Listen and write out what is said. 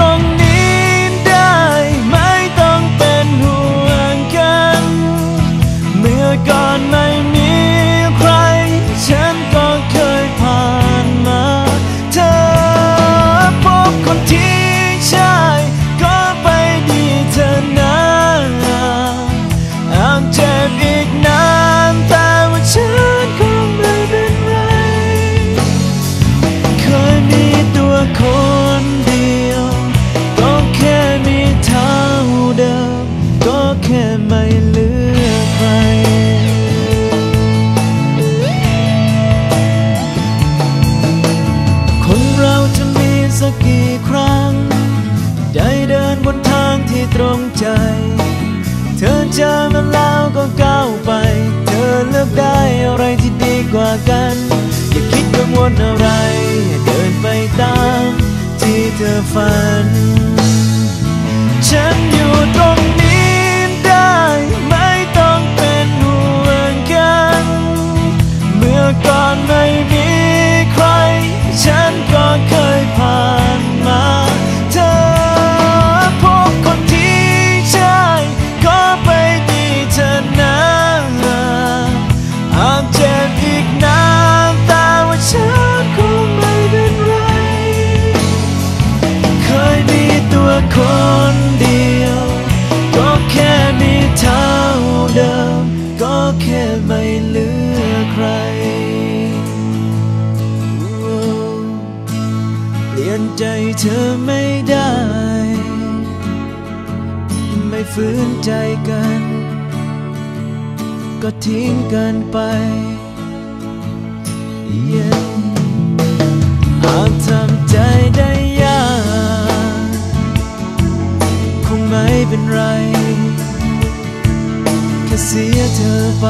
อ สักกี่ครั้ง ได้เดินบนทางที่ตรงใจ เธอเจอมันแล้วก็ก้าวไป เธอเลือกได้อะไรที่ดีกว่ากัน อย่าคิดกังวลอะไร เดินไปตามที่เธอฝัน ฉัน ใจเธอไม่ได้ ไม่ฝืนใจกัน ก็ทิ้งกันไป yeah. อาจทำใจได้ยาก คงไม่เป็นไร แค่เสียเธอไป